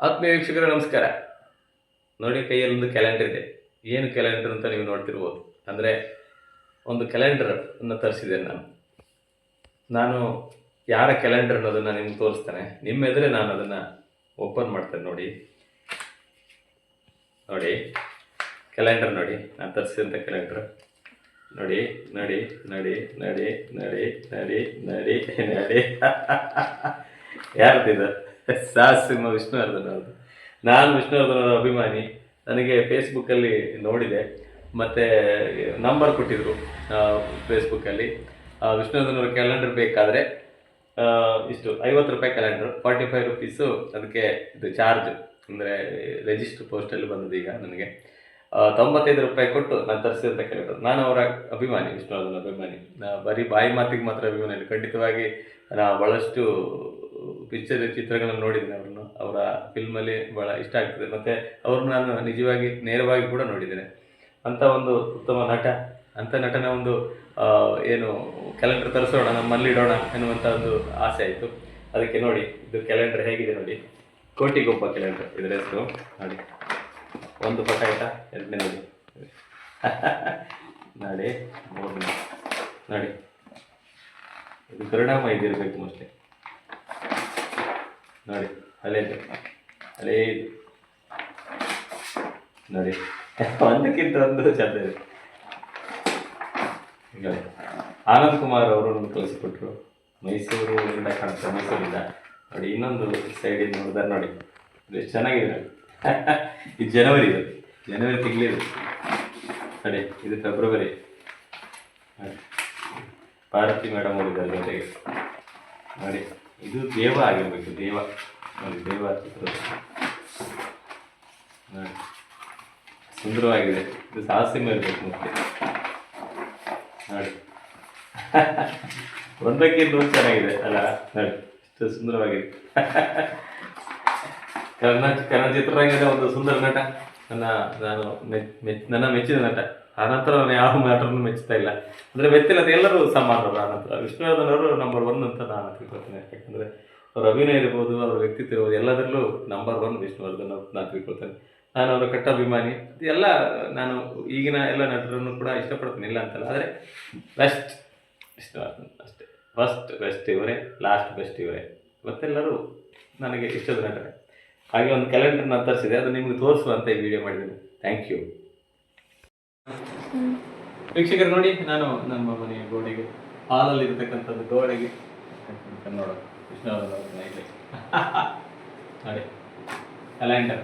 ಆತ್ಮೀಯ ವೀಕ್ಷಕರೇ ನಮಸ್ಕಾರ. ನೋಡಿ, ಕೈಯಲ್ಲಿ ಒಂದು ಕ್ಯಾಲೆಂಡರ್ ಇದೆ. ಏನು ಕ್ಯಾಲೆಂಡರ್ ಅಂತ ನೀವು ನೋಡ್ತಿರ್ಬೋದು. ಅಂದರೆ ಒಂದು ಕ್ಯಾಲೆಂಡರ್ ಅನ್ನು ತರಿಸಿದ್ದೇನೆ ನಾನು. ನಾನು ಯಾರ ಕ್ಯಾಲೆಂಡರ್ ಅನ್ನೋದನ್ನು ನಿಮ್ಗೆ ತೋರಿಸ್ತೇನೆ. ನಿಮ್ಮ ಎದುರೆ ನಾನು ಅದನ್ನು ಓಪನ್ ಮಾಡ್ತೇನೆ ನೋಡಿ. ನೋಡಿ ಕ್ಯಾಲೆಂಡರ್ ನೋಡಿ. ನಾನು ತರಿಸಿದಂಥ ಕ್ಯಾಲೆಂಡರ್ ನೋಡಿ ನೋಡಿ ನೋಡಿ ನೋಡಿ ನೋಡಿ ನೋಡಿ ನೋಡಿ ನೋಡಿ. ಯಾರ್ದಿದ? ಸಾಹಸಿಂಹ ವಿಷ್ಣುವರ್ಧನ್ ಅವ್ರದ್ದು. ನಾನು ವಿಷ್ಣುವರ್ಧನ್ ಅವರ ಅಭಿಮಾನಿ. ನನಗೆ ಫೇಸ್ಬುಕ್ಕಲ್ಲಿ ನೋಡಿದೆ. ಮತ್ತು ನಂಬರ್ ಕೊಟ್ಟಿದ್ದರು ಫೇಸ್ಬುಕ್ಕಲ್ಲಿ ವಿಷ್ಣುವರ್ಧನ್ ಅವರ ಕ್ಯಾಲೆಂಡರ್ ಬೇಕಾದರೆ ಇಷ್ಟು, ಐವತ್ತು ರೂಪಾಯಿ ಕ್ಯಾಲೆಂಡರ್ ಫಾರ್ಟಿ ಫೈವ್ ರುಪೀಸು ಅದಕ್ಕೆ ಇದು ಚಾರ್ಜ್ ಅಂದರೆ ರಿಜಿಸ್ಟರ್ ಪೋಸ್ಟಲ್ಲಿ ಬಂದದ್ದು ಈಗ ನನಗೆ. ತೊಂಬತ್ತೈದು ರೂಪಾಯಿ ಕೊಟ್ಟು ನಾನು ತರಿಸಿದಂಥ ಕ್ಯಾಲೆಂಡರ್ ನಾನು ಅವರ ಅಭಿಮಾನಿ, ವಿಷ್ಣುವರ್ಧನ್ ಅಭಿಮಾನಿ. ಬರೀ ಬಾಯಿ ಮಾತಿಗೆ ಮಾತ್ರ ಅಭಿಮಾನಿ ಖಂಡಿತವಾಗಿ ನಾ ಭಾಳಷ್ಟು ಪಿಕ್ಚರ್ ಚಿತ್ರಗಳನ್ನು ನೋಡಿದ್ದೇನೆ ಅವ್ರನ್ನು. ಅವರ ಫಿಲ್ಮಲ್ಲಿ ಭಾಳ ಇಷ್ಟ ಆಗ್ತದೆ. ಮತ್ತು ಅವ್ರನ್ನ ನಾನು ನಿಜವಾಗಿ, ನೇರವಾಗಿ ಕೂಡ ನೋಡಿದ್ದೇನೆ. ಅಂಥ ಒಂದು ಉತ್ತಮ ನಟ ಅಂಥ ನಟನ ಒಂದು ಏನು ಕ್ಯಾಲೆಂಡರ್ ತರಿಸೋಣ, ನಮ್ಮಲ್ಲಿಡೋಣ ಎನ್ನುವಂಥ ಒಂದು ಆಸೆ ಆಯಿತು. ಅದಕ್ಕೆ ನೋಡಿ, ಇದು ಕ್ಯಾಲೆಂಡರ್ ಹೇಗಿದೆ ನೋಡಿ. ಕೋಟಿಗೊಬ್ಬ ಕ್ಯಾಲೆಂಡರ್ ಇದರ ಹೆಸರು ನೋಡಿ. ಒಂದು ಪಟ ಆಯ್ತಾ? ಎರಡನೇ ನೋಡಿ. ನೋಡಿ ನೋಡಿ. ಇದು ಪರಿಣಾಮ ಇದಿರಬೇಕು ಮೋಸ್ಟ್ಲಿ ನೋಡಿ, ಅಲ್ಲೇ ಹಳೇದು ನೋಡಿ, ಒಂದಕ್ಕಿಂತ ಒಂದು ಚಂದ ಇದೆ. ಆನಂದ್ ಕುಮಾರ್ ಅವರು ನಮ್ಗೆ ಕಳಿಸಿಕೊಟ್ರು ಮೈಸೂರಿಂದ ಕಾಣ್ತಾರೆ ಮೈಸೂರಿಂದ. ನೋಡಿ, ಇನ್ನೊಂದು ಸೈಡಿಂದ ನೋಡಿದ್ರೆ ನೋಡಿ. ಇದು ಎಷ್ಟು ಚೆನ್ನಾಗಿದೆ. ಇದು ಜನವರಿ ಇದು. ಜನವರಿ ತಿಂಗಳಿದು ನೋಡಿ, ಇದು ಫೆಬ್ರವರಿ. ಪಾರ್ವತಿ ಮೇಡಮ್ ಅವರಿದ್ದಾರೆ ಜೊತೆಗೆ. ನೋಡಿ. ಇದು ದೇವ ಆಗಿರ್ಬೇಕು, ದೇವ. ನೋಡಿ, ದೇವ ಚಿತ್ರ. ನೋಡಿ. ಸುಂದರವಾಗಿದೆ. ಇದು ಸಾಹಸ್ಯಮ ಇರಬೇಕು ಮತ್ತೆ. ನೋಡಿ. ಒಂದಕ್ಕಿಂತ ಒಂದು ಚೆನ್ನಾಗಿದೆ, ಅಲ್ಲ? ನೋಡಿ ಇಷ್ಟು ಸುಂದರವಾಗಿದೆ. ಕನ್ನಡ ಕನ್ನಡ ಚಿತ್ರರಂಗದ ಒಂದು ಸುಂದರ ನಟ. ನನ್ನ, ನಾನು ಮೆಚ್, ನನ್ನ ಮೆಚ್ಚಿದ ನಟ. ಆನಂತರ ನಾನು ಯಾವ ಮ್ಯಾಟ್ರನ್ನು ಮೆಚ್ಚುತ್ತಾ ಇಲ್ಲ. ಅಂದರೆ ಮೆಚ್ಚಿಲ್ಲ ಎಲ್ಲರೂ ಸಮಾನರು ಆನಂತರ. ವಿಷ್ಣುವರ್ಧನ್ ಅವರು ನಂಬರ್ ಒನ್ ಅಂತ ನಾನು ತಿಳ್ಕೊಳ್ತೇನೆ. ಯಾಕಂದರೆ ಅವ್ರ ಅಭಿನಯ ಇರ್ಬೋದು, ಅವ್ರ ವ್ಯಕ್ತಿತ್ವ ಇರ್ಬೋದು, ಎಲ್ಲದರಲ್ಲೂ ನಂಬರ್ ಒನ್ ವಿಷ್ಣುವರ್ಧನ್ ಅಂತ ನಾನು ತಿಳ್ಕೊಳ್ತೇನೆ. ನಾನು ಅವರ ಕಟ್ಟ ಅಭಿಮಾನಿ ಎಲ್ಲ ನಾನು ಈಗಿನ ಎಲ್ಲ ನಟರನ್ನು ಕೂಡ ಇಷ್ಟಪಡ್ತೀನಿ. ಇಲ್ಲ ಅಂತಲ್ಲ, ಆದರೆ ಬೆಸ್ಟ್ ವಿಷ್ಣುವರ್ಧನ್ ಅಷ್ಟೇ. ಫಸ್ಟ್ ಬೆಸ್ಟ್ ಇವರೇ ಲಾಸ್ಟ್ ಬೆಸ್ಟ್ ಇವರೇ. ಮತ್ತೆಲ್ಲರೂ ನನಗೆ ಇಷ್ಟದ ನಟನೆ ಹಾಗೆ ಒಂದು ಕ್ಯಾಲೆಂಡರ್ನ ತರಿಸಿದೆ. ಅದು ನಿಮಗೆ ತೋರಿಸುವಂತ ಈ ವಿಡಿಯೋ ಮಾಡಿದ್ದೀನಿ. ಥ್ಯಾಂಕ್ ಯು ವೀಕ್ಷಕರು ನೋಡಿ ನಾನು ನಮ್ಮ ಮನೆಯ ಗೋಡೆಗೆ ಹಾಲಲ್ಲಿ ಇರತಕ್ಕಂಥದ್ದು ಗೋಡೆಗೆ ನೋಡೋಣ ಕೃಷ್ಣ. ನೋಡಿ ಕ್ಯಾಲೆಂಡರ್